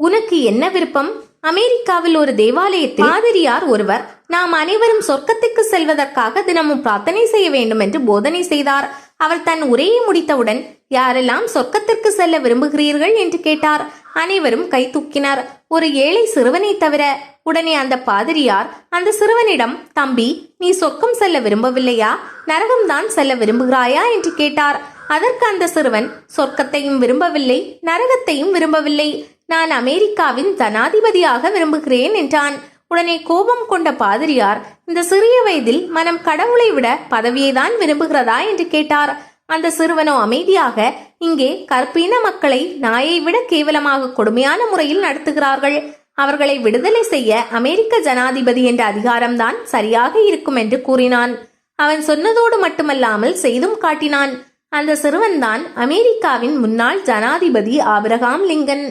உனக்கு என்ன விருப்பம்? அமெரிக்காவில் ஒரு தேவாலயத்தில் பாதிரியார் ஒருவர் நாம் அனைவரும் சொர்க்கத்துக்கு செல்வதற்காக தினமும் பிரார்த்தனை செய்ய வேண்டும் என்று போதனை செய்தார். அவர் தன் உரையை முடித்தவுடன் யாரெல்லாம் சொர்க்கத்திற்கு செல்ல விரும்புகிறீர்கள்? என்று கேட்டார். அனைவரும் கை தூக்கினார். ஒரு ஏழை சிறுவனை தவிர உடனே அந்த பாதிரியார் அந்த சிறுவனிடம் தம்பி நீ சொர்க்கம் செல்ல விரும்பவில்லையா? நரகம்தான் செல்ல விரும்புகிறாயா? என்று கேட்டார். அதற்கு அந்த சிறுவன் சொர்க்கத்தையும் விரும்பவில்லை நரகத்தையும் விரும்பவில்லை. நான் அமெரிக்காவின் ஜனாதிபதியாக விரும்புகிறேன் என்றான். உடனே கோபம் கொண்ட பாதிரியார் இந்த சிறிய வயதில் மனம் கடவுளை விட பதவியை தான் விரும்புகிறதா என்று கேட்டார். அந்த சிறுவனோ அமைதியாக இங்கே கற்பின மக்களை நாயை விட கேவலமாக கொடுமையான முறையில் நடத்துகிறார்கள். அவர்களை விடுதலை செய்ய அமெரிக்க ஜனாதிபதி என்ற அதிகாரம்தான் சரியாக இருக்கும் என்று கூறினான். அவன் சொன்னதோடு மட்டுமல்லாமல் செய்தும் காட்டினான். அந்த சிறுவன்தான் அமெரிக்காவின் முன்னாள் ஜனாதிபதி ஆபிரகாம் லிங்கன்.